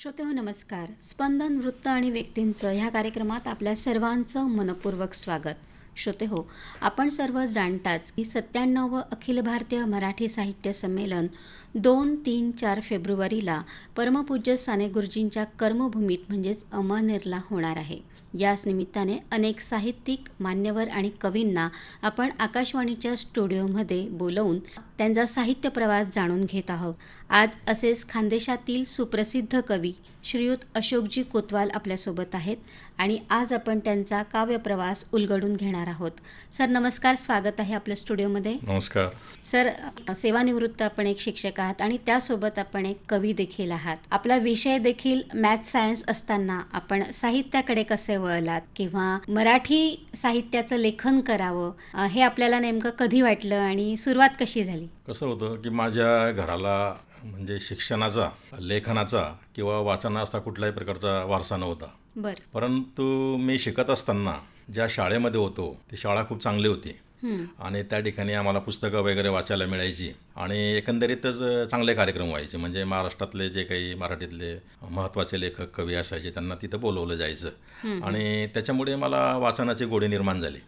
श्रोते हो नमस्कार. स्पंदन वृत्त आणि व्यक्तींचं ह्या कार्यक्रमात आपल्या सर्वांचं मनपूर्वक स्वागत. श्रोते हो आपण सर्व जाणताच की सत्त्याण्णव अखिल भारतीय मराठी साहित्य संमेलन दोन तीन चार फेब्रुवारीला परमपूज्य साने गुरुजींच्या कर्मभूमीत म्हणजेच अमळनेरला होणार आहे. याच निमित्ताने अनेक साहित्यिक मान्यवर आणि कवींना आपण आकाशवाणीच्या स्टुडिओमध्ये बोलवून त्यांचा साहित्य प्रवास जाणून घेत आहोत. आज असेच खानदेशातील सुप्रसिद्ध कवी श्रीयुत अशोकजी कोतवाल आपल्यासोबत आहेत आणि आज आपण त्यांचा काव्यप्रवास उलगडून घेणार आहोत. सर नमस्कार. स्वागत आहे आपल्या स्टुडिओमध्ये. नमस्कार. सर सेवानिवृत्त आपण एक शिक्षक आहात आणि त्यासोबत आपण एक कवी देखील आहात. आपला विषय देखील मॅथ सायन्स असताना आपण साहित्याकडे कसे वळलात किंवा मराठी साहित्याचं लेखन करावं हे आपल्याला नेमकं कधी वाटलं आणि सुरुवात कशी झाली? कसं होतं की माझ्या घराला म्हणजे शिक्षणाचा लेखनाचा किंवा वाचनाचा कुठल्याही प्रकारचा वारसा नव्हता बरं परंतु मी शिकत असताना ज्या शाळेमध्ये होतो ती शाळा खूप चांगली होती. आणि त्या ठिकाणी आम्हाला पुस्तकं वगैरे वाचायला मिळायची. आणि एकंदरीतच चांगले कार्यक्रम व्हायचे. म्हणजे महाराष्ट्रातले जे काही मराठीतले महत्त्वाचे लेखक कवी असायचे त्यांना तिथं बोलवलं जायचं. आणि त्याच्यामुळे मला वाचनाची गोडी निर्माण झाली.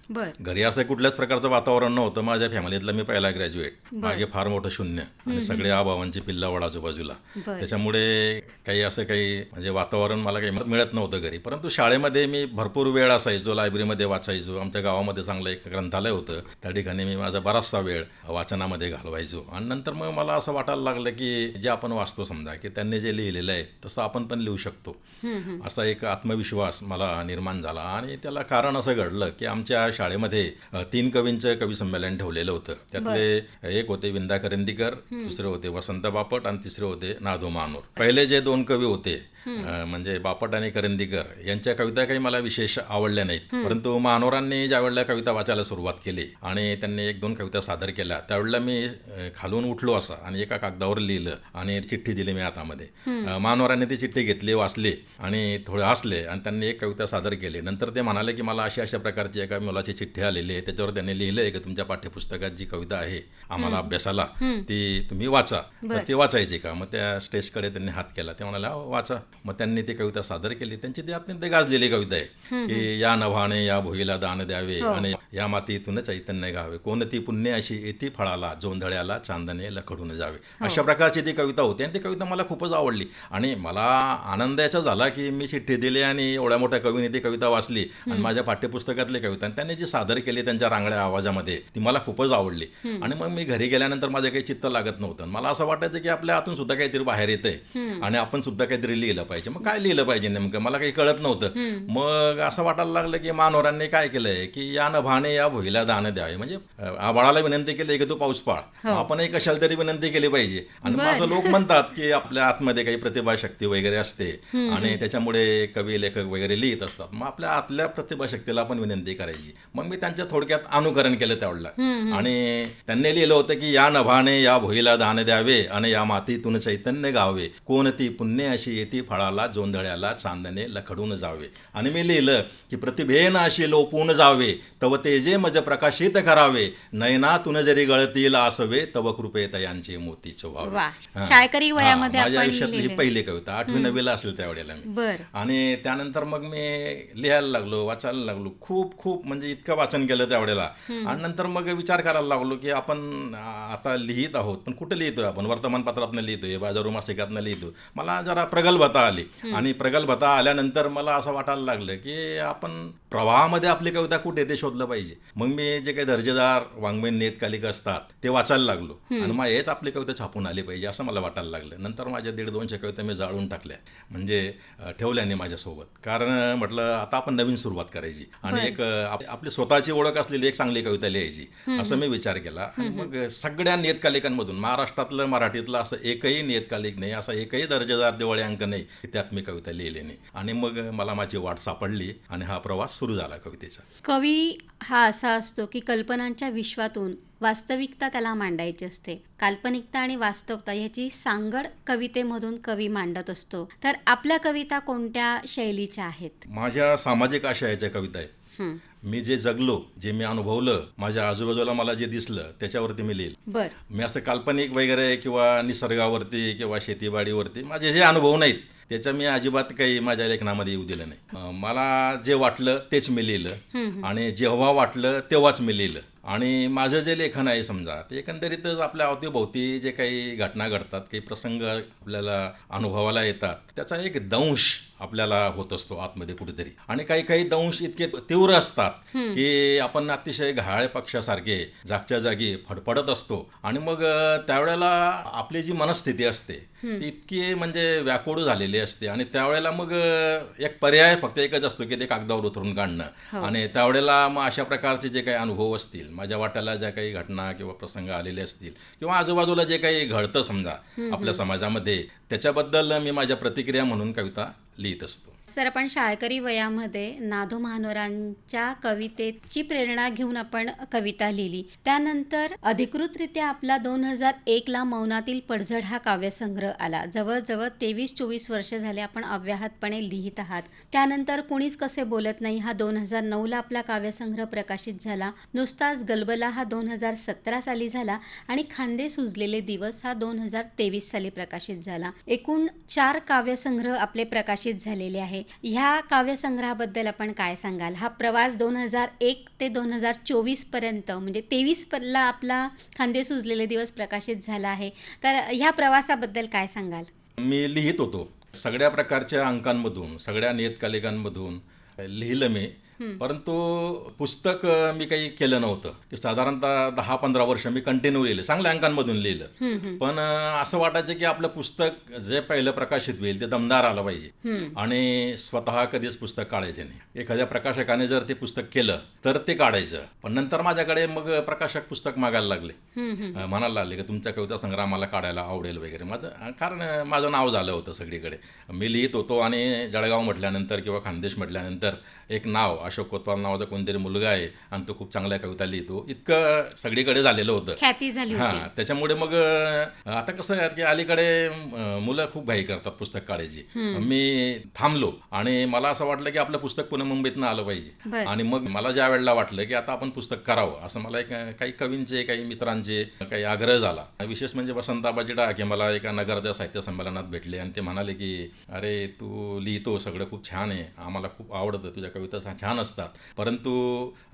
घरी असं कुठल्याच प्रकारचं वातावरण नव्हतं. माझ्या फॅमिलीतलं मी पहिला ग्रॅज्युएट. मागे फार मोठं शून्य. आणि सगळे आबावांची पिल्लावड आजूबाजूला. त्याच्यामुळे काही असं काही म्हणजे वातावरण मला काही मिळत नव्हतं घरी. परंतु शाळेमध्ये मी भरपूर वेळ असायचो. लायब्ररीमध्ये वाचायचो. आमच्या गावामध्ये चांगलं एक ग्रंथालय होतं. त्या ठिकाणी मी माझा बराचसा वेळ वाचनामध्ये घालवायचो. आणि नंतर मग मला असं वाटायला लागलं की जे आपण वाचतो समजा की त्यांनी जे लिहिलेलं आहे तसं आपण पण लिहू शकतो. असा एक आत्मविश्वास मला निर्माण झाला. आणि त्याला कारण असं घडलं की आमच्या शाळेमध्ये तीन कवींचं कवी संमेलन ठेवलेलं होतं. त्यातले एक होते विंदा करंदीकर दुसरे होते वसंत बापट आणि तिसरे होते नादो मानूर. पहिले जे दोन कवी होते म्हणजे बापट आणि करंदीकर यांच्या कविता काही मला विशेष आवडल्या नाहीत. परंतु मानोरांनी ज्या वेळेला कविता वाचायला सुरुवात केली आणि त्यांनी एक दोन कविता सादर केल्या. त्यावेळेला मी खालून उठलो असा आणि एका कागदावर लिहिलं आणि चिठ्ठी दिली मी हातामध्ये. मानवरांनी ती चिठ्ठी घेतली वाचली आणि थोडे हसले आणि त्यांनी एक कविता सादर केली. नंतर ते म्हणाले की मला अशा अशा प्रकारची एका मुलाची चिठ्ठी आलेली आहे. त्याच्यावर त्यांनी लिहिलं आहे की तुमच्या पाठ्यपुस्तकात जी कविता आहे आम्हाला अभ्यासाला ती तुम्ही वाचा. ती वाचायची का? मग त्या स्टेजकडे त्यांनी हात केला. ते म्हणाले "हो, वाचा. मग त्यांनी ती कविता सादर केली. त्यांची ती अत्यंत गाजलेली कविता आहे की या नभाने या भुईला दान द्यावे आणि या मातीतून चैतन्य गावे. कोणती पुण्य अशी येती? फळाला जोंधळ्याला चांदणे लखडून जावे. अशा प्रकारची ती कविता होती आणि ती कविता मला खूपच आवडली. आणि मला आनंद याचा झाला की मी चिठ्ठी दिली आणि एवढ्या मोठ्या कवीने ती कविता वाचली आणि माझ्या पाठ्यपुस्तकातली कविता आणि त्यांनी जी सादर केली त्यांच्या रांगड्या आवाजामध्ये ती मला खूपच आवडली. आणि मग मी घरी गेल्यानंतर माझं काही चित्त लागत नव्हतं. मला असं वाटायचं की आपल्या हातून सुद्धा काहीतरी बाहेर येतंय. आणि आपण सुद्धा काहीतरी लिहिलं पाहिजे. मग काय लिहिलं पाहिजे नेमकं? मला काही कळत नव्हतं. मग असं वाटायला लागलं की मानवरांनी काय केलंय? की या नभाने या भुईला दान द्यावे म्हणजे आबाळाला विनंती केली की तू पाऊस पाळ मग आपणही कशाला तरी विनंती केली पाहिजे. आणि मग असं लोक म्हणतात की आपल्या आतमध्ये काही प्रतिभाशक्ती वगैरे असते. आणि त्याच्यामुळे कवी लेखक वगैरे लिहित असतात. मग आपल्या आतल्या प्रतिभाशक्तीला आपण विनंती करायची. मग मी त्यांच्या थोडक्यात अनुकरण केलं त्यावेळेला. आणि त्यांनी लिहिलं होतं की या नभाने या भुईला दान द्यावे आणि या मातीतून चैतन्य गावे. कोणती पुण्य अशी येती फळाला जोंधळ्याला चांदणे लखडून जावे. आणि मी लिहिलं की प्रतिभेन अशी लोपून जावे. तव तेजे मज प्रकाशित करावे. नयनातून जरी गळतील आसवे तव कृपेत यांचे मोतीच व्हावे. शाळकरी वयामध्ये माझ्या आयुष्यातली ही. पहिली कविता आठवी नववीला असेल त्यावेळेला मी. आणि त्यानंतर मग मी लिहायला लागलो वाचायला लागलो. खूप खूप म्हणजे इतकं वाचन केलं त्यावेळेला आणि नंतर मग विचार करायला लागलो की आपण आता लिहित आहोत पण कुठं लिहितोय आपण? वर्तमानपत्रातनं लिहितोय बाजारू मासिकातनं लिहितो मला जरा प्रगल्भता आली. आणि प्रगल्भता आल्यानंतर मला असं वाटायला लागलं की आपण प्रवाहामध्ये आपली कविता कुठे ते शोधलं पाहिजे. मग मी जे काही दर्जेदार वाङ्मयीन नियतकालिक असतात ते वाचायला लागलो. आणि मग येत आपली कविता छापून आली पाहिजे असं मला वाटायला लागलं. नंतर माझ्या दीड दोनशे कविता मी जाळून टाकल्या म्हणजे अ, ठेवल्या नाही माझ्यासोबत. कारण म्हटलं आता आपण नवीन सुरुवात करायची. आणि एक आपली स्वतःची ओळख असलेली एक चांगली कविता लिहायची असं मी विचार केला. आणि मग सगळ्या नियतकालिकांमधून महाराष्ट्रातलं मराठीतलं असं एकही नियतकालिक नाही असा एकही दर्जेदार दिवाळी अंक नाही की त्यात मी कविता लिहिली नाही आणि मग मला माझी वाट सापडली आणि हा प्रवास सुरू झाला कवितेचा. कवी हा असा असतो की कल्पनांच्या विश्वातून वास्तविकता त्याला मांडायची असते. काल्पनिकता आणि वास्तवता ह्याची सांगड कवितेमधून कवी मांडत असतो. तर आपल्या कविता कोणत्या शैलीच्या आहेत? माझ्या सामाजिक आशयाच्या कविता आहेत. मी जे जगलो जे मी अनुभवलं माझ्या आजूबाजूला मला जे दिसलं त्याच्यावरती मी लिहिलं. बर. मी असं काल्पनिक वगैरे किंवा निसर्गावरती किंवा शेतीवाडीवरती माझे जे अनुभव नाहीत त्याचं मी अजिबात काही माझ्या लेखनामध्ये येऊ दिलं नाही. मला जे वाटलं तेच मी लिहिलं. आणि जेव्हा वाटलं तेव्हाच मी लिहिलं. आणि माझं जे लेखन आहे समजा ते एकंदरीतच आपल्या अवतीभोवती जे काही घटना घडतात काही प्रसंग आपल्याला अनुभवाला येतात त्याचा एक दंश आपल्याला होत असतो आतमध्ये कुठेतरी. आणि काही काही दंश इतके तीव्र असतात की आपण अतिशय घायाळ पक्षासारखे जागच्या जागी फडफडत असतो आणि मग त्यावेळेला आपली जी मनस्थिती असते ती इतकी म्हणजे व्याकुळ झालेली असते आणि त्यावेळेला मग एक पर्याय फक्त एकच असतो की ते कागदावर उतरून काढणं. आणि त्यावेळेला मग अशा प्रकारचे जे काही अनुभव असतील माझ्या वाट्याला ज्या काही घटना किंवा प्रसंग आलेले असतील किंवा आजूबाजूला जे काही घडतं समजा आपल्या समाजामध्ये त्याच्याबद्दल मी माझ्या प्रतिक्रिया म्हणून कविता लिहित असतो. सर आपण शाळकरी वयामध्ये नाधो महानोरांच्या कवितेची प्रेरणा घेऊन आपण कविता लिहिली. त्यानंतर अधिकृतरित्या आपला दोन हजार एकला मौनातील पडझड हा काव्यसंग्रह आला. जवळजवळ तेवीस चोवीस वर्ष झाले आपण अव्याहतपणे लिहित आहात. त्यानंतर कुणीच कसे बोलत नाही हा दोन हजार नऊला आपला काव्यसंग्रह प्रकाशित झाला. नुसताच गलबला हा दोन हजार सतरा साली झाला आणि खांदे सुजलेले दिवस हा दोन हजार तेवीस साली प्रकाशित झाला. एकूण चार काव्यसंग्रह आपले प्रकाशित झालेले आहे. ह्या काव्यसंग्रहाबद्दल आपण काय सांगाल? हा प्रवास दोन हजार एक ते दोन हजार चोवीसपर्यंत म्हणजे तेवीस पल्ला आपला खांदे सुजलेले दिवस प्रकाशित झाला आहे. तर ह्या प्रवासाबद्दल काय सांगाल? मी लिहित होतो. सगळ्या प्रकारच्या अंकांमधून सगळ्या नियतकालिकांमधून लिहिलं मी. परंतु पुस्तक मी काही केलं नव्हतं. की साधारणतः दहा पंधरा वर्ष मी कंटिन्यू लिहिलं. चांगल्या अंकांमधून लिहिलं. पण असं वाटायचं की आपलं पुस्तक जे पहिलं प्रकाशित होईल ते दमदार आलं पाहिजे. आणि स्वतः कधीच पुस्तक काढायचे नाही. एखाद्या प्रकाशकाने जर ते पुस्तक केलं तर ते काढायचं. पण नंतर माझ्याकडे मग प्रकाशक पुस्तक मागायला लागले. म्हणायला लागले की तुमच्या कविता संग्रह मला काढायला आवडेल वगैरे. माझं कारण माझं नाव झालं होतं सगळीकडे. मी लिहित होतो आणि जळगाव म्हटल्यानंतर किंवा खानदेश म्हटल्यानंतर एक नाव अशोक कोतवाल नावाचा कोणतरी मुलगा आहे आणि तो खूप चांगल्या कविता लिहितो. इतकं सगळीकडे झालेलं होतं. ख्याती झाली होती. हां त्याच्यामुळे मग आता कसं आहे की अलीकडे मुलं खूप घाई करतात पुस्तक काढायची. मी थांबलो आणि मला असं वाटलं की आपलं पुस्तक पुणे मुंबईतनं आलं पाहिजे. आणि मग मला ज्या वेळेला वाटलं की आता आपण पुस्तक करावं असं मला एक काही कवींचे काही मित्रांचे काही आग्रह झाला. विशेष म्हणजे वसंताबाजी डाके मला एका नगरच्या साहित्य संमेलनात भेटले आणि ते म्हणाले की अरे तू लिहितो सगळं खूप छान आहे. आम्हाला खूप आवडतं तुझ्या कविता छान असतात परंतु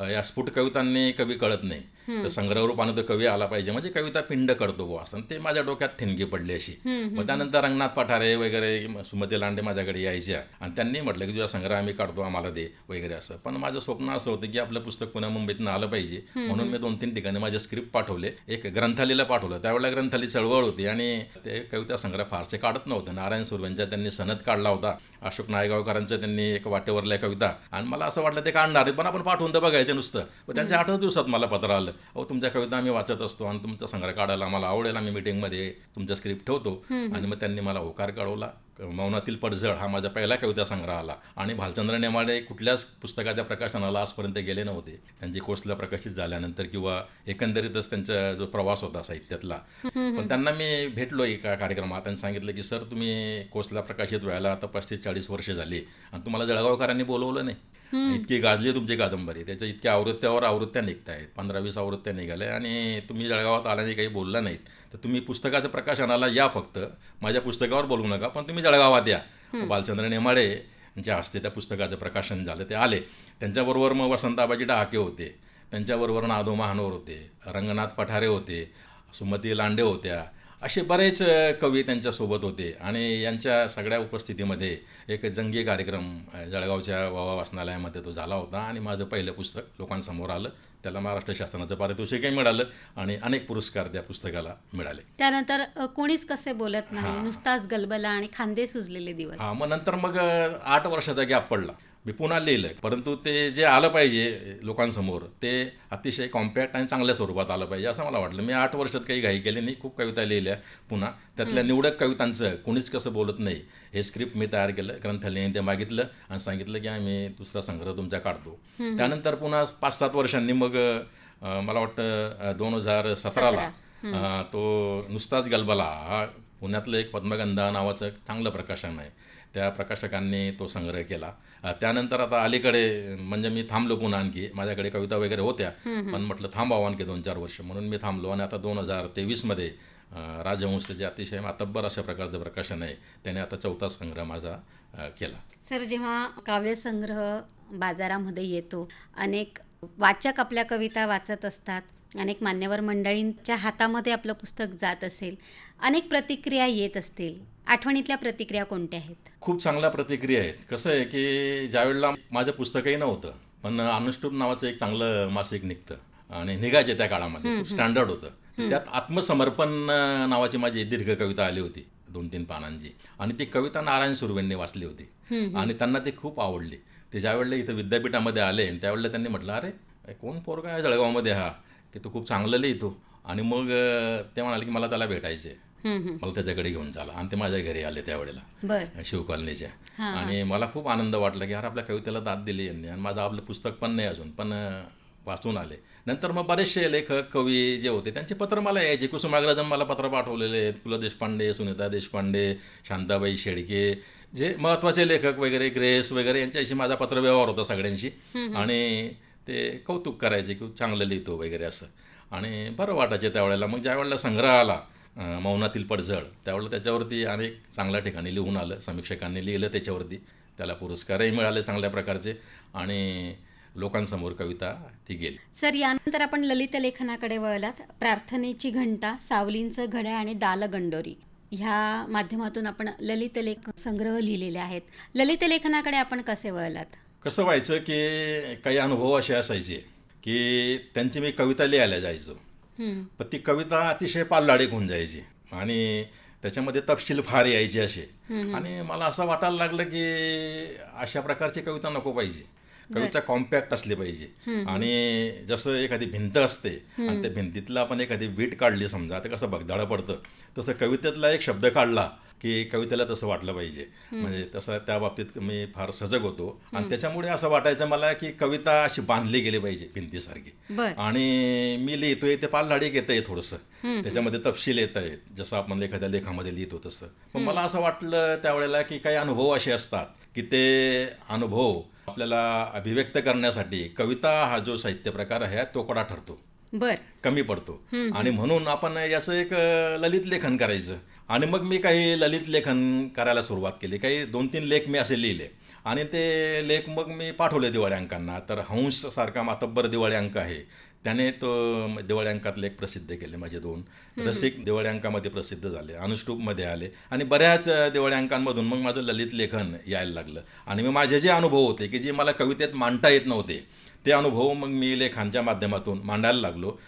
या स्फुट कवितांनी कवी कळत नाही. तर संग्रह रूपानं तर कवी आला पाहिजे. म्हणजे कविता पिंड करतो बुवा असं. ते माझ्या डोक्यात ठिणगी पडली अशी. मग त्यानंतर रंगनाथ पठारे वगैरे सुमती लांडे माझ्याकडे यायच्या. आणि त्यांनी म्हटलं की तुझा संग्रह आम्ही काढतो आम्हाला दे वगैरे असं. पण माझं स्वप्न असं होतं की आपलं पुस्तक पुण्या मुंबईतनं आलं पाहिजे. म्हणून मी दोन तीन ठिकाणी माझे स्क्रिप्ट पाठवले. एक ग्रंथालीला पाठवलं. त्यावेळेला ग्रंथाली चळवळ होती. आणि ते कविता संग्रह फारसे काढत नव्हते. नारायण सुर्वेंचा त्यांनी सनद काढला होता. अशोक नायगावकरांचं त्यांनी एक वाटेवरल्या कविता. आणि मला असं वाटलं ते काढणार आहेत पण आपण पाठवून तर बघायचं नुसतं. पण त्यांच्या आठच दिवसात मला पत्र आलं. अहो तुमच्या कविता आम्ही वाचत असतो आणि तुमचा संग्रह काढायला आम्हाला आवडेल आम्ही मिटिंगमध्ये तुमचा स्क्रिप्ट ठेवतो. आणि मग त्यांनी मला होकार कळवला. मौनातील पडझड हा माझा पहिला कविता संग्रह आला. आणि भालचंद्र नेमाडे कुठल्याच पुस्तकाच्या प्रकाशनाला आजपर्यंत गेले नव्हते. त्यांची कोसला प्रकाशित झाल्यानंतर किंवा एकंदरीतच त्यांचा जो प्रवास होता साहित्यातला. पण त्यांना मी भेटलो एका कार्यक्रमात आणि सांगितलं की सर तुम्ही कोसला प्रकाशित व्हायला आता पस्तीस चाळीस वर्ष झाली आणि तुम्हाला जळगावकरांनी बोलवलं नाही. इतकी गाजली तुमची कादंबरी. त्याच्या इतक्या आवृत्त्यावर आवृत्त्या निघत आहेत पंधरा वीस आवृत्त्या निघाल्या आणि तुम्ही जळगावात आल्याने काही बोलला नाहीत. तर तुम्ही पुस्तकाच्या प्रकाशनाला या फक्त. माझ्या पुस्तकावर बोलू नका पण तुम्ही जळगावात या. बालचंद्र नेमाडे यांच्या हस्ते त्या पुस्तकाचं प्रकाशन झालं. ते आले. त्यांच्याबरोबर मग वसंताबाजी डहाके होते. त्यांच्याबरोबर नादो महानोर होते. रंगनाथ पठारे होते. सुमती लांडे होत्या. असे बरेच कवी त्यांच्यासोबत होते आणि यांच्या सगळ्या उपस्थितीमध्ये एक जंगी कार्यक्रम जळगावच्या वावा वाचनालयामध्ये तो झाला होता आणि माझं पहिलं पुस्तक लोकांसमोर आलं. त्याला महाराष्ट्र शासनाचं पारितोषिकही मिळालं आणि अनेक पुरस्कार त्या पुस्तकाला मिळाले. त्यानंतर कोणीच कसे बोलत नाही. नुसताच गलबला आणि खांदे सुजलेले दिवस. हां मग नंतर मग आठ वर्षाचा गॅप पडला. मी पुन्हा लिहिलं परंतु ते जे आलं पाहिजे लोकांसमोर ते अतिशय कॉम्पॅक्ट आणि चांगल्या स्वरूपात आलं पाहिजे असं मला वाटलं. मी आठ वर्षात काही घाई केली नाही खूप कविता लिहिल्या पुन्हा. त्यातल्या निवडक कवितांचं कुणीच कसं बोलत नाही. हे स्क्रिप्ट मी तयार केलं ग्रंथालयाने ते मागितलं आणि सांगितलं की आम्ही दुसरा संग्रह तुमचा काढतो. त्यानंतर पुन्हा पाच सात वर्षांनी मग मला वाटतं दोन हजार सतराला तो नुसताच गलबला. हा पुण्यातलं एक पद्मगंधा नावाचं चांगलं प्रकाशन आहे. त्या प्रकाशकांनी तो संग्रह केला. त्यानंतर आता अलीकडे म्हणजे मी थांबलो पुन्हा आणखी. माझ्याकडे कविता वगैरे होत्या पण म्हटलं थांबावं आणखी दोन चार वर्ष. म्हणून मी थांबलो आणि आता दोन हजार तेवीसमध्ये जे अतिशय मातब्बर अशा प्रकारचं प्रकाशन आहे. त्याने आता चौथा संग्रह माझा केला. सर जेव्हा काव्यसंग्रह बाजारामध्ये येतो अनेक वाचक आपल्या कविता वाचत असतात. अनेक मान्यवर मंडळींच्या हातामध्ये आपलं पुस्तक जात असेल अनेक प्रतिक्रिया येत असतील. आठवणीतल्या प्रतिक्रिया कोणत्या आहेत? खूप चांगल्या प्रतिक्रिया आहेत. कसं आहे की ज्यावेळेला माझं पुस्तकही नव्हतं पण अनुष्टूप नावाचं एक चांगलं मासिक निघतं आणि निघायचे त्या काळामध्ये. स्टँडर्ड होतं. त्यात आत्मसमर्पण नावाची माझी दीर्घ कविता आली होती दोन तीन पानांची. आणि ती कविता नारायण सुर्वेंनी वाचली होती. आणि त्यांना ती खूप आवडली. ते ज्यावेळेला इथं विद्यापीठामध्ये आले त्यावेळेला त्यांनी म्हटलं अरे कोण पोरगा आहे जळगावमध्ये हा? की तो खूप चांगलं लिहितो. आणि मग ते म्हणाले की मला त्याला भेटायचे. मला त्याच्याकडे घेऊन चाला. आणि ते माझ्या घरी आले त्यावेळेला. बर. शिवकॉलनीच्या. आणि मला खूप आनंद वाटला की यार आपल्या कवितेला दाद दिली यांनी. आणि माझं आपलं पुस्तक पण नाही अजून पण वाचून आले. नंतर मग बरेचसे लेखक कवी जे होते त्यांचे पत्र मला यायचे. कुसुमाग्रजन मला पत्र पाठवलेले आहेत. पु ल देशपांडे सुनीता देशपांडे शांताबाई शेळके जे महत्त्वाचे लेखक वगैरे ग्रेस वगैरे यांच्याशी माझा पत्रव्यवहार होता सगळ्यांशी. आणि ते कौतुक करायचे की चांगलं लिहितो वगैरे असं. आणि बरं वाटायचे त्यावेळेला मग ज्या वेळेला संग्रह आला मौनातील पडझड त्यावेळेला त्याच्यावरती अनेक चांगल्या ठिकाणी लिहून आलं. समीक्षकांनी लिहिलं त्याच्यावरती. त्याला पुरस्कारही मिळाले चांगल्या प्रकारचे आणि लोकांसमोर कविता ती गेली. सर यानंतर आपण ललित लेखनाकडे वळलात. प्रार्थनेची घंटा सावलींचं घड्या आणि दालगंडोरी ह्या माध्यमातून आपण ललित लेख संग्रह लिहिलेले आहेत. ललित लेखनाकडे आपण कसे वळलात? कसं व्हायचं की काही अनुभव असे असायचे की त्यांची मी कविता लिहायला जायचो. पण ती कविता अतिशय पाल्लाडीक होऊन जायची आणि त्याच्यामध्ये तपशील फार यायचे असे. आणि मला असं वाटायला लागलं की अशा प्रकारची कविता नको पाहिजे. कविता कॉम्पॅक्ट असली पाहिजे. आणि जसं एखादी भिंत असते आणि त्या भिंतीतला आपण एखादी वीट काढली समजा ते कसं बगदाळं पडतं. तसं कवितेतला एक शब्द काढला की कवितेला तसं वाटलं पाहिजे. म्हणजे तसं त्या बाबतीत मी फार सजग होतो. आणि त्याच्यामुळे असं वाटायचं मला की कविता अशी बांधली गेली पाहिजे भिंतीसारखी. आणि मी लिहितोय ते पाल लाडीक येत आहे थोडंसं त्याच्यामध्ये तपशील येत आहेत. जसं आपण एखाद्या लेखामध्ये लिहितो तसं. पण मला असं वाटलं त्यावेळेला की काही अनुभव असे असतात की ते अनुभव आपल्याला अभिव्यक्त करण्यासाठी कविता हा जो साहित्य प्रकार आहे तो कडा ठरतो? बर. कमी पडतो. आणि म्हणून आपण याचं एक ललित लेखन करायचं. आणि मग मी काही ललित लेखन करायला सुरुवात केली. काही दोन तीन लेख मी असे लिहिले. आणि ते लेख मग मी पाठवले दिवाळी अंकांना. तर हंस सारखा मातब्बर दिवाळी अंक आहे. त्याने तो दिवाळी लेख प्रसिद्ध केले माझे दोन. रसिक दिवाळी अंकामध्ये प्रसिद्ध झाले अनुष्टूपमध्ये आले. आणि बऱ्याच दिवाळी अंकांमधून मग माझं ललित लेखन यायला लागलं. आणि मग माझे जे अनुभव होते की जे मला कवितेत मांडता येत नव्हते ते अनुभव मग मी लेखांच्या माध्यमातून मांडायला लागलो.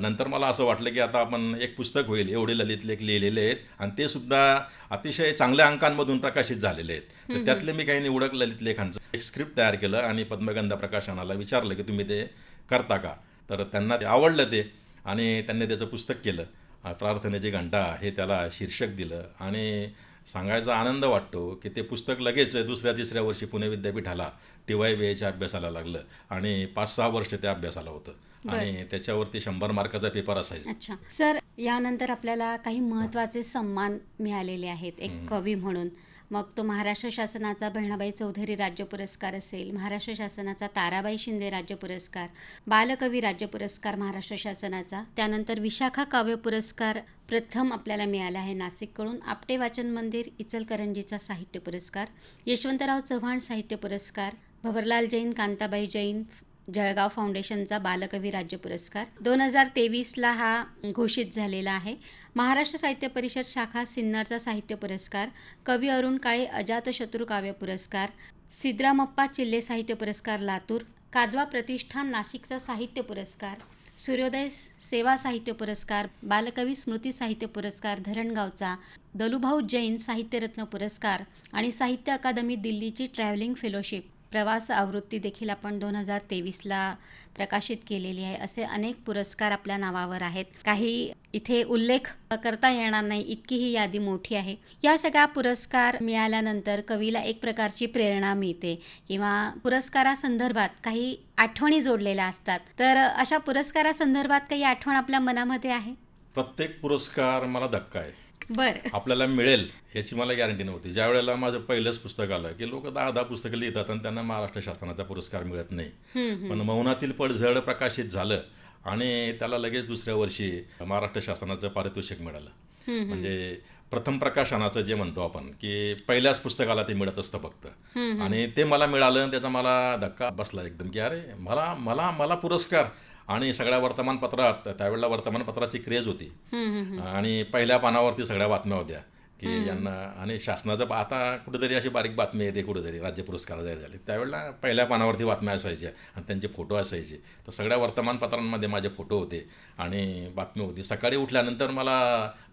नंतर मला असं वाटलं की आता आपण एक पुस्तक होईल एवढे ललित लेख लिहिलेले आहेत आणि ते सुद्धा अतिशय चांगल्या अंकांमधून प्रकाशित झालेले आहेत. तर त्यातले मी काही निवडक ललित लेखांचं एक स्क्रिप्ट तयार केलं आणि पद्मगंधा प्रकाशनाला विचारलं की तुम्ही ते करता का? तर त्यांना ते आवडलं ते आणि त्यांनी त्याचं पुस्तक केलं. प्रार्थनेची घंटा हे त्याला शीर्षक दिलं आणि सांगायचा आनंद वाटतो की ते पुस्तक लगेच दुसऱ्या तिसऱ्या वर्षी पुणे विद्यापीठाला टी वाय बी एच्या अभ्यासाला लागलं आणि पाच सहा वर्ष त्या अभ्यासाला होतं. आणि त्याच्यावरती शंभर मार्काचा पेपर असायचा. अच्छा. सर यानंतर आपल्याला काही महत्त्वाचे सन्मान मिळालेले आहेत एक कवी म्हणून. मग तो महाराष्ट्र शासनाचा बहिणाबाई चौधरी राज्य पुरस्कार असेल महाराष्ट्र शासनाचा ताराबाई शिंदे राज्य पुरस्कार बालकवी राज्य पुरस्कार महाराष्ट्र शासनाचा त्यानंतर विशाखा काव्य पुरस्कार प्रथम आपल्याला मिळाला आहे नाशिककडून आपटे वाचन मंदिर इचलकरंजीचा साहित्य पुरस्कार यशवंतराव चव्हाण साहित्य पुरस्कार भवरलाल जैन कांताबाई जैन जळगाव फाउंडेशनचा बालकवी राज्य पुरस्कार. दोन हजार तेवीसला हा घोषित झालेला आहे. महाराष्ट्र साहित्य परिषद शाखा सिन्नरचा साहित्य पुरस्कार कवी अरुण काळे अजातशत्रू काव्य पुरस्कार सिद्रामप्पा चिल्ले साहित्य पुरस्कार लातूर कादवा प्रतिष्ठान नाशिकचा साहित्य पुरस्कार सूर्योदय सेवा साहित्य पुरस्कार बालकवी स्मृती साहित्य पुरस्कार धरणगावचा दलुभाऊ जैन साहित्यरत्न पुरस्कार आणि साहित्य अकादमी दिल्लीची ट्रॅव्हलिंग फेलोशिप. प्रवास आवृत्ती देखील आपण दोन हजार तेवीसला प्रकाशित केलेली आहे. असे अनेक पुरस्कार आपल्या नावावर आहेत. काही इथे उल्लेख करता येणार नाही इतकी ही यादी मोठी आहे. या सगळ्या पुरस्कार मिळाल्यानंतर कवीला एक प्रकारची प्रेरणा मिळते किंवा पुरस्कारासंदर्भात काही आठवणी जोडलेल्या असतात. तर अशा पुरस्कारासंदर्भात काही आठवण आपल्या मनामध्ये आहे? प्रत्येक पुरस्कार मला धक्का आहे. बरं. आपल्याला मिळेल याची मला गॅरंटी नव्हती. ज्या वेळेला माझं पहिलंच पुस्तक आलं की लोक दहा दहा पुस्तकं लिहितात आणि त्यांना महाराष्ट्र शासनाचा पुरस्कार मिळत नाही. पण मौनातील पडझड प्रकाशित झालं आणि त्याला लगेच दुसऱ्या वर्षी महाराष्ट्र शासनाचं पारितोषिक मिळालं. म्हणजे प्रथम प्रकाशनाचं जे म्हणतो आपण की पहिल्याच पुस्तकाला ते मिळत असतं फक्त. आणि ते मला मिळालं त्याचा मला धक्का बसला एकदम की अरे मला मला मला पुरस्कार आणि सगळ्या वर्तमानपत्रात त्यावेळेला वर्तमानपत्राची क्रेज होती. आणि पहिल्या पानावरती सगळ्या बातम्या होत्या. की यांना आणि शासनाचं आता कुठेतरी अशी बारीक बातमी येते कुठेतरी राज्य पुरस्कार जाहीर झाले. त्यावेळेला पहिल्या पानावरती बातम्या असायच्या आणि त्यांचे फोटो असायचे. तर सगळ्या वर्तमानपत्रांमध्ये माझे फोटो होते आणि बातमी होती. सकाळी उठल्यानंतर मला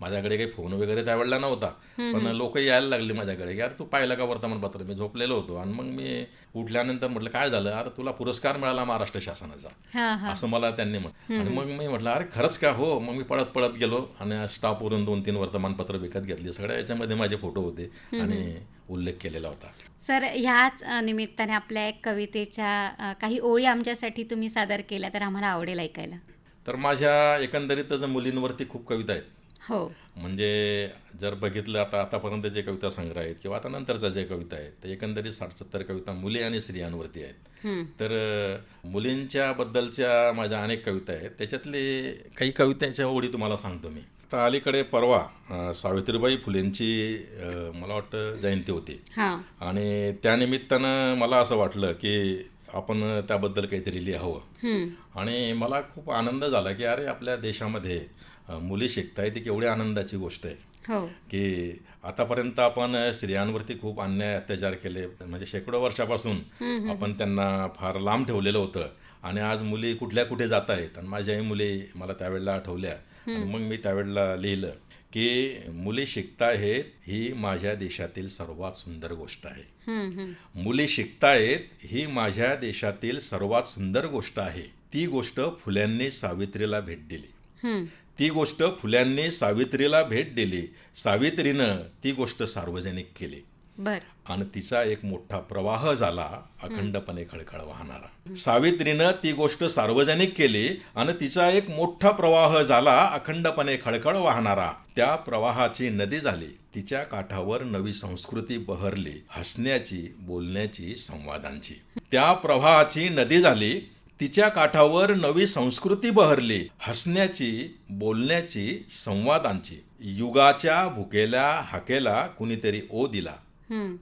माझ्याकडे काही फोन वगैरे त्यावेळेला नव्हता. पण लोक यायला लागली माझ्याकडे की अरे तू पाहिलं का वर्तमानपत्र? मी झोपलेलो होतो आणि मग मी उठल्यानंतर म्हटलं काय झालं? अरे तुला पुरस्कार मिळाला महाराष्ट्र शासनाचा. असं मला त्यांनी म्हटलं आणि मग मी म्हटलं अरे खरंच का? हो. मग मी पळत पळत गेलो आणि स्टॉपवरून दोन तीन वर्तमानपत्र विकत घेतली. सगळ्या याच्यामध्ये माझे फोटो होते आणि उल्लेख केलेला होता. सर ह्याच निमित्ताने आपल्या एक कवितेच्या काही ओळी आमच्यासाठी तुम्ही सादर केल्या तर आम्हाला आवडेल ऐकायला. तर माझ्या एकंदरीतच मुलींवरती खूप कविता आहेत. हो. म्हणजे जर बघितलं आता आतापर्यंत जे कविता संग्रह आहेत किंवा आता नंतरच्या जे कविता आहेत ते एकंदरीत साठ सत्तर कविता मुली आणि स्त्रियांवरती आहेत. तर मुलींच्या बद्दलच्या माझ्या अनेक कविता आहेत. त्याच्यातले काही कवितांच्या ओळी तुम्हाला सांगतो मी. आता अलीकडे परवा सावित्रीबाई फुलेंची मला वाटतं जयंती होती. आणि त्यानिमित्तानं मला असं वाटलं की आपण त्याबद्दल काहीतरी लिहावं. आणि मला खूप आनंद झाला की अरे आपल्या देशामध्ये मुली शिकतायत ती केवढी आनंदाची गोष्ट आहे. हो. की आतापर्यंत आपण स्त्रियांवरती खूप अन्याय अत्याचार केले म्हणजे शेकडो वर्षापासून आपण त्यांना फार लांब ठेवलेलं होतं. आणि आज मुली कुठल्या कुठे जात आहेत आणि माझ्याही मुली मला त्यावेळेला आठवल्या. मग मी त्यावेळेला लिहिलं की मुली शिकताहेत ही माझ्या देशातील सर्वात सुंदर गोष्ट आहे. मुली शिकतायत ही माझ्या देशातील सर्वात सुंदर गोष्ट आहे. ती गोष्ट फुल्यांनी सावित्रीला भेट दिली. ती गोष्ट फुल्यांनी सावित्रीला भेट दिली. सावित्रीनं ती गोष्ट सार्वजनिक केली. आणि तिचा एक मोठा प्रवाह झाला अखंडपणे खळखळ वाहणारा. सावित्रीनं ती गोष्ट सार्वजनिक केली आणि तिचा एक मोठा प्रवाह झाला अखंडपणे खळखळ वाहणारा. त्या प्रवाहाची नदी झाली. तिच्या काठावर नवी संस्कृती बहरली हसण्याची बोलण्याची संवादांची. त्या प्रवाहाची नदी झाली. तिच्या काठावर नवी संस्कृती बहरली हसण्याची बोलण्याची संवादांची. युगाच्या भुकेल्या हाकेला कुणीतरी ओ दिला.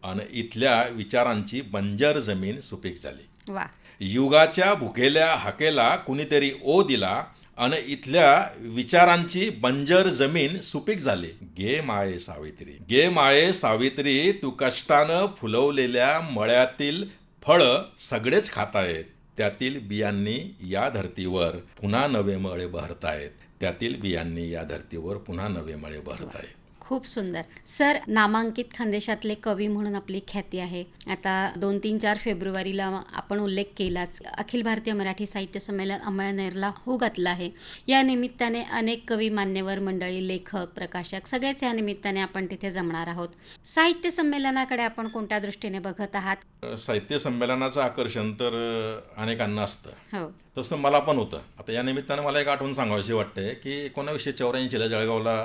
आणि इथल्या विचारांची बंजर जमीन सुपीक झाली. युगाच्या भुकेल्या हाकेला कुणीतरी ओ दिला आणि इथल्या विचारांची बंजर जमीन सुपीक झाली. गे माये सावित्री. गे माये सावित्री तू कष्टानं फुलवलेल्या मळ्यातील फळं सगळेच खातायत. त्यातील बियांनी या धर्तीवर पुन्हा नवे मळे बहरतायत. त्यातील बियांनी या धर्तीवर पुन्हा नवे मळे बहरतायत. खूप सुंदर. सर नामांकित खानदेशातले कवी म्हणून आपली ख्याती आहे. आता दोन तीन चार फेब्रुवारीला आपण उल्लेख केलाच. अखिल भारतीय मराठी साहित्य संमेलन अमळनेरला हो घातलं आहे. या निमित्ताने अनेक कवी मान्यवर मंडळी लेखक प्रकाशक सगळेच या निमित्ताने आपण तिथे जमणार आहोत. साहित्य संमेलनाकडे आपण कोणत्या दृष्टीने बघत आहात? साहित्य संमेलनाचं आकर्षण तर अनेकांना असतं. हो. तसं मला पण होतं. आता या निमित्तानं मला एक आठवण सांगावीशी वाटते की एकोणावीसशे चौऱ्याऐंशीला जळगावला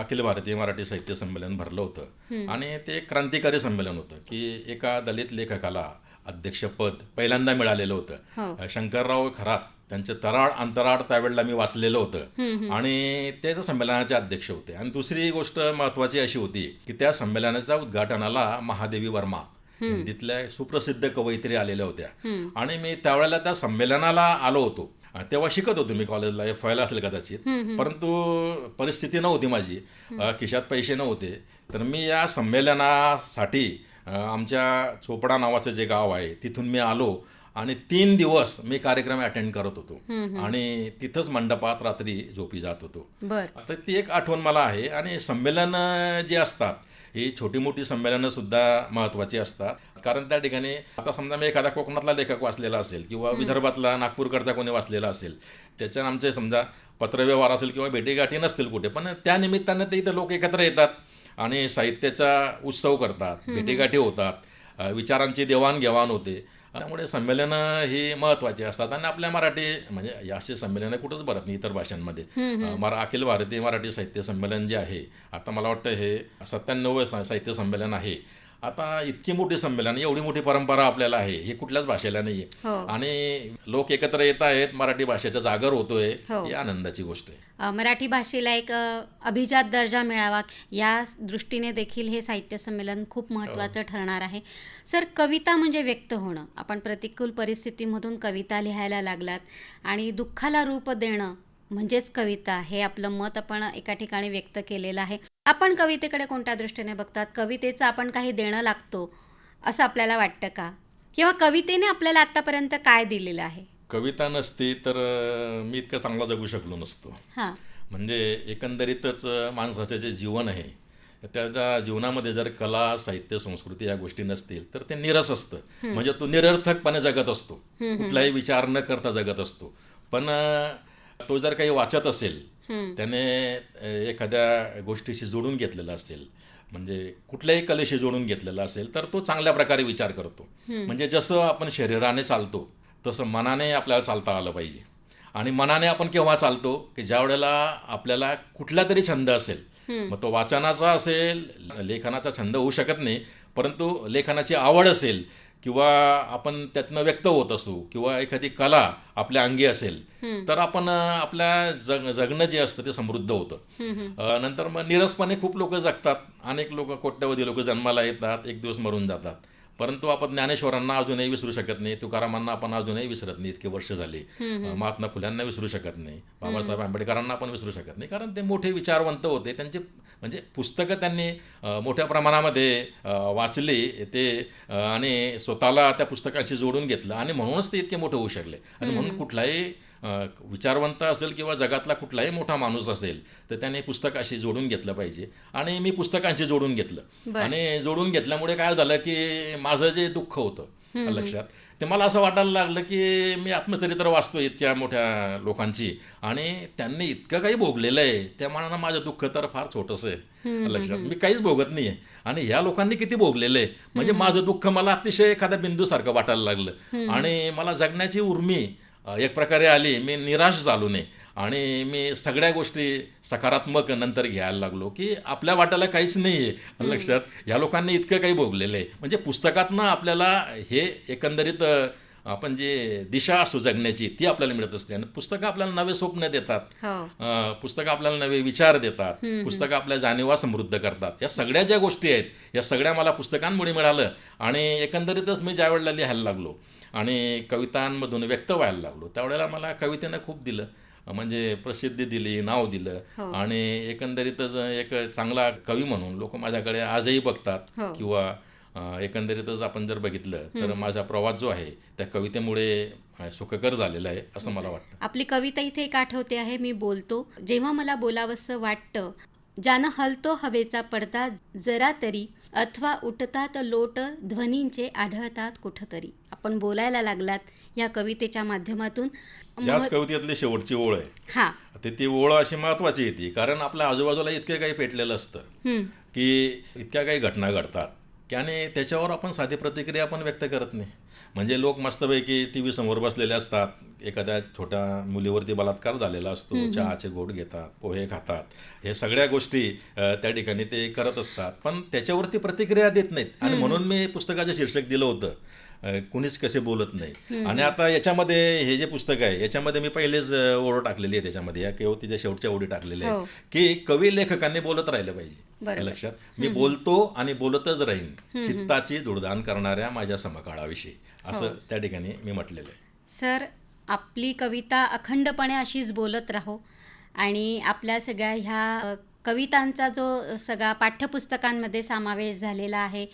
अखिल भारतीय मराठी साहित्य संमेलन भरलं होतं. आणि ते एक क्रांतिकारी संमेलन होतं की एका दलित लेखकाला अध्यक्षपद पहिल्यांदा मिळालेलं हो. होतं शंकरराव खरात त्यांचं तराड अंतराळ त्यावेळेला मी वाचलेलं होतं. आणि त्याच संमेलनाचे अध्यक्ष होते. आणि दुसरी गोष्ट महत्वाची अशी होती की त्या संमेलनाच्या उद्घाटनाला महादेवी वर्मा हिंदीतल्या सुप्रसिद्ध कवयित्री आलेल्या होत्या. आणि मी त्यावेळेला त्या संमेलनाला आलो होतो. तेव्हा शिकत होतो मी कॉलेजला एफ व्हायला असेल कदाचित. परंतु परिस्थिती नव्हती माझी. खिशात पैसे नव्हते. तर मी या संमेलनासाठी आमच्या चोपडा नावाचं जे गाव आहे तिथून मी आलो. आणि तीन दिवस मी कार्यक्रम अटेंड करत होतो. आणि तिथंच मंडपात रात्री झोपी जात होतो. आता ती एक आठवण मला आहे. आणि संमेलनं जी असतात ही छोटी मोठी संमेलनं सुद्धा महत्त्वाची असतात. कारण त्या ठिकाणी आता समजा मी एखादा कोकणातला लेखक वाचलेला असेल किंवा विदर्भातला नागपूरकडचा कोणी वाचलेला असेल त्याच्या आमचे समजा पत्रव्यवहार असेल किंवा भेटीगाठी नसतील कुठे पण त्या निमित्तानं ते इथं लोक एकत्र येतात आणि साहित्याचा उत्सव करतात भेटीगाठी होतात विचारांची देवाणघेवाण होते. त्यामुळे संमेलनं ही महत्त्वाची असतात. आणि आपल्या मराठी म्हणजे अशी संमेलनं कुठंच भरत नाही इतर भाषांमध्ये. मरा अखिल भारतीय मराठी साहित्य संमेलन जे आहे आता मला वाटतं हे सत्त्याण्णव साहित्य संमेलन आहे. आता इतकी मोठी संमेलन एवढी मोठी परंपरा आपल्याला आहे ही कुठल्याच भाषेला नाही हो. आहे आणि लोक एकत्र येत आहेत मराठी भाषेचा जागर होतोय हो. ही आनंदाची गोष्ट आहे. मराठी भाषेला एक अभिजात दर्जा मिळावा या दृष्टीने देखील हे साहित्य संमेलन खूप महत्त्वाचं ठरणार आहे. सर कविता म्हणजे व्यक्त होणं. आपण प्रतिकूल परिस्थितीमधून कविता लिहायला लागलात आणि दुःखाला रूप देणं म्हणजेच कविता हे आपलं मत आपण एका ठिकाणी व्यक्त केलेलं आहे. आपण कवितेकडे कोणत्या दृष्टीने बघतात? कवितेचं आपण काही देणं लागतो असं आपल्याला वाटतं का? किंवा कवितेने आपल्याला आत्तापर्यंत काय दिलेलं आहे? कविता नसती तर मी इतकं चांगला जगू शकलो नसतो. हां. म्हणजे एकंदरीतच माणसाचं जे जीवन आहे त्याच्या जीवनामध्ये जर कला साहित्य संस्कृती या गोष्टी नसतील तर ते निरस असतं. म्हणजे तो निरर्थकपणे जगत असतो. कुठलाही विचार न करता जगत असतो. पण तो जर काही वाचत असेल त्याने एखाद्या गोष्टीशी जोडून घेतलेला असेल म्हणजे कुठल्याही कलेशी जोडून घेतलेला असेल तर तो चांगल्या प्रकारे विचार करतो. म्हणजे जसं आपण शरीराने चालतो तसं मनाने आपल्याला चालता आलं पाहिजे. आणि मनाने आपण केव्हा चालतो की ज्या वेळेला आपल्याला कुठला तरी छंद असेल मग तो वाचनाचा असेल लेखनाचा छंद होऊ शकत नाही परंतु लेखनाची आवड असेल किंवा आपण त्यातनं व्यक्त होत असू किंवा एखादी कला आपल्या अंगी असेल तर आपण आपल्या जग जगणं जे असतं ते समृद्ध होतं. नंतर मग निरसपणे खूप लोक जगतात. अनेक लोक कोट्यवधी लोक जन्माला येतात एक दिवस मरून जातात. परंतु आपण ज्ञानेश्वरांना अजूनही विसरू शकत नाही तुकारामांना आपण अजूनही विसरत नाही इतके वर्ष झाले. महात्मा फुल्यांना विसरू शकत नाही. बाबासाहेब आंबेडकरांना आपण विसरू शकत नाही. कारण ते मोठे विचारवंत होते. त्यांचे म्हणजे पुस्तकं त्यांनी मोठ्या प्रमाणामध्ये वाचली ते आणि स्वतःला त्या पुस्तकांशी जोडून घेतलं आणि म्हणूनच ते इतके मोठे होऊ शकले. आणि म्हणून कुठलाही विचारवंत असेल किंवा जगातला कुठलाही मोठा माणूस असेल तर त्याने पुस्तकाशी जोडून घेतलं पाहिजे. आणि मी पुस्तकांशी जोडून घेतलं. आणि जोडून घेतल्यामुळे काय झालं की माझं जे दुःख होतं लक्षात ते मला असं वाटायला लागलं की मी आत्मचरित्र वाचतो इतक्या मोठ्या लोकांची. आणि त्यांनी इतकं काही भोगलेलं आहे त्या मानानं माझं दुःख तर फार छोटंसं आहे. लक्षात. मी काहीच भोगत नाही आहे आणि ह्या लोकांनी किती भोगलेलं आहे? म्हणजे माझं दुःख मला अतिशय एखाद्या बिंदूसारखं वाटायला लागलं. आणि मला जगण्याची उर्मी एक प्रकारे आली. मी निराश झालो नाही. आणि मी सगळ्या गोष्टी सकारात्मक नंतर घ्यायला लागलो की आपल्या वाट्याला काहीच नाही आहे लक्षात? या लोकांनी इतकं काही भोगलेलं आहे म्हणजे पुस्तकातनं आपल्याला हे एकंदरीत आपण जे दिशा असतो जगण्याची ती आपल्याला मिळत असते. आणि पुस्तकं आपल्याला नवे स्वप्न देतात. हो. पुस्तकं आपल्याला नवे विचार देतात. पुस्तकं आपल्या जाणीवा समृद्ध करतात. या सगळ्या ज्या गोष्टी आहेत या सगळ्या मला पुस्तकांमुळे मिळालं. आणि एकंदरीतच मी ज्या वेळेला लिहायला लागलो आणि कवितांमधून व्यक्त व्हायला लागलो त्यावेळेला मला कवितेनं खूप दिलं. म्हणजे प्रसिद्धी दिली नाव दिलं. आणि एकंदरीतच एक चांगला कवी म्हणून लोक माझ्याकडे आजही बघतात हो. किंवा एकंदरीतच आपण जर बघितलं तर माझा प्रवास जो आहे त्या कवितेमुळे सुखकर झालेला आहे असं मला वाटतं. आपली कविता इथे एक आठवते आहे मी बोलतो. जेव्हा मला बोलावंसं वाटतं ज्यानं हलतो हवेचा पडदा जरा तरी अथवा उठतात लोट ध्वनींचे आढळतात कुठंतरी. आपण बोलायला लागलात या कवितेच्या माध्यमातून. याच कवितेतली शेवटची ओळ आहे. हां. ते ती ओळ अशी महत्त्वाची येते कारण आपल्या आजूबाजूला इतके काही पेटलेलं असतं की इतक्या काही घटना घडतात. की आणि त्याच्यावर आपण साधी प्रतिक्रिया पण व्यक्त करत नाही. म्हणजे लोक मस्तपैकी टी व्ही समोर बसलेले असतात. एखाद्या छोट्या मुलीवरती बलात्कार झालेला असतो चहाचे गोड घेतात पोहे खातात. हे सगळ्या गोष्टी त्या ठिकाणी ते करत असतात. पण त्याच्यावरती प्रतिक्रिया देत नाहीत. आणि म्हणून मी पुस्तकाचं शीर्षक दिलं होतं. कुणीच कसे बोलत नाही. आणि आता याच्यामध्ये हे जे पुस्तक आहे याच्यामध्ये मी पहिलेच ओळ टाकलेली आहे त्याच्यामध्ये. या किंवा तिच्या शेवटच्या ओळी टाकलेल्या हो. आहेत की कवी लेखकांनी बोलत राहिलं पाहिजे. लक्षात. मी बोलतो आणि बोलतच राहीन. चित्ताची दुर्दान करणाऱ्या माझ्या समकाळाविषयी. असं त्या ठिकाणी मी म्हटलेलं आहे. सर आपली कविता अखंडपणे अशीच बोलत राहो आणि आपल्या सगळ्या ह्या कवितांचा जो सगळा पाठ्यपुस्तकांमध्ये समावेश झालेला आहे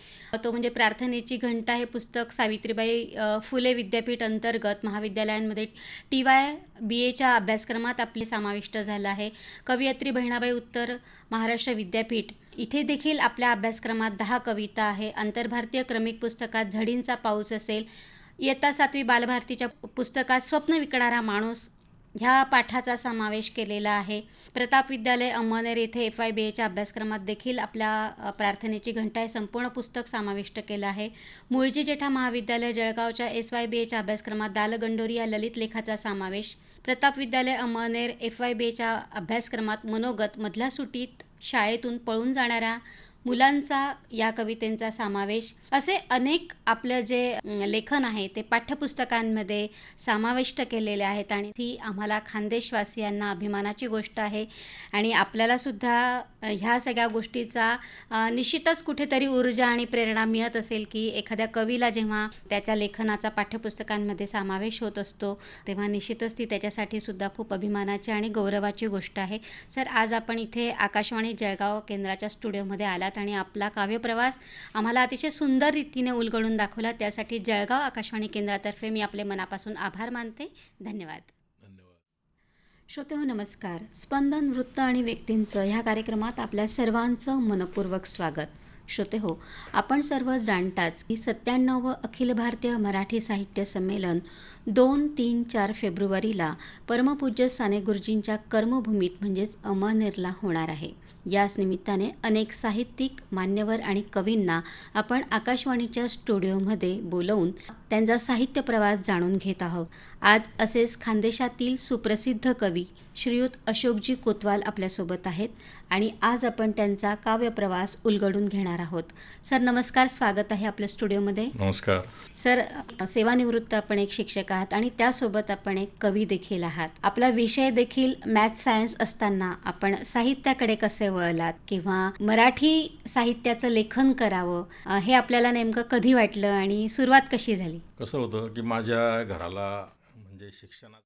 तो म्हणजे प्रार्थनेची घंटा हे पुस्तक सावित्रीबाई फुले विद्यापीठ अंतर्गत महाविद्यालयांमध्ये टी वाय बी एच्या अभ्यासक्रमात आपले समाविष्ट झालं आहे. कवयित्री बहिणाबाई उत्तर महाराष्ट्र विद्यापीठ. इथे देखील आपल्या अभ्यासक्रमात दहा कविता आहे. आंतरभारतीय क्रमिक पुस्तकात झडींचा पाऊस असेल इयत्ता सातवी बालभारतीच्या पुस्तकात स्वप्न विकणारा माणूस ह्या पाठाचा समावेश केलेला आहे. प्रताप विद्यालय अमनेर येथे एफ आय बी एच्या अभ्यासक्रमात देखील आपल्या प्रार्थनेची घंटा हे संपूर्ण पुस्तक समाविष्ट केलं आहे. मुळजी जेठा महाविद्यालय जळगावच्या एस वाय बी एच्या अभ्यासक्रमात दालगंडोरी या ललित लेखाचा समावेश. प्रताप विद्यालय अमनेर एफ वाय बी एच्या अभ्यासक्रमात मनोगत मधल्या सुटीत शाळेतून पळून जाणाऱ्या मुलांचा या कवितेंचा समावेश असे अनेक आपलं जे लेखन आहे ते पाठ्यपुस्तकांमध्ये समाविष्ट केलेले आहेत आणि ती आम्हाला खानदेशवासियांना अभिमानाची गोष्ट आहे आणि आपल्यालासुद्धा ह्या सगळ्या गोष्टीचा निश्चितच कुठेतरी ऊर्जा आणि प्रेरणा मिळत असेल की एखाद्या कवीला जेव्हा त्याच्या लेखनाचा पाठ्यपुस्तकांमध्ये समावेश होत असतो तेव्हा निश्चितच ती त्याच्यासाठी सुद्धा खूप अभिमानाची आणि गौरवाची गोष्ट आहे. सर आज आपण इथे आकाशवाणी जळगाव केंद्राच्या स्टुडिओमध्ये आलात आणि आपला काव्यप्रवास आम्हाला अतिशय सुंदर रीतीने उलगडून दाखवला. त्यासाठी जळगाव आकाशवाणी केंद्रातर्फे मी आपले मनापासून आभार मानते. धन्यवाद. श्रोते हो नमस्कार. स्पंदन वृत्त आणि व्यक्तींचं ह्या कार्यक्रमात आपल्या सर्वांचं मनपूर्वक स्वागत. श्रोते हो आपण सर्व जाणताच की सत्त्याण्णव अखिल भारतीय मराठी साहित्य संमेलन दोन तीन चार फेब्रुवारीला परमपूज्य साने गुरुजींच्या कर्मभूमीत म्हणजेच अमळनेरला होणार आहे. याच निमित्ताने अनेक साहित्यिक मान्यवर आणि कवींना आपण आकाशवाणीच्या स्टुडिओमध्ये बोलवून त्यांचा साहित्य प्रवास जाणून घेत आहोत. आज असेच खानदेशातील सुप्रसिद्ध कवी श्रीयुत अशोकजी कोतवाल आपल्यासोबत आहेत आणि आज आपण त्यांचा काव्यप्रवास उलगडून घेणार आहोत. सर नमस्कार. स्वागत आहे आपल्या स्टुडिओमध्ये. नमस्कार. सर सेवानिवृत्त आपण एक शिक्षक आहात आणि त्यासोबत आपण एक कवी देखील आहात. आपला विषय देखील मॅथ सायन्स असताना आपण साहित्याकडे कसे वळलात किंवा मराठी साहित्याचं लेखन करावं हे आपल्याला नेमकं कधी वाटलं आणि सुरुवात कशी झाली? कसं होतं की माझ्या घराला म्हणजे शिक्षणात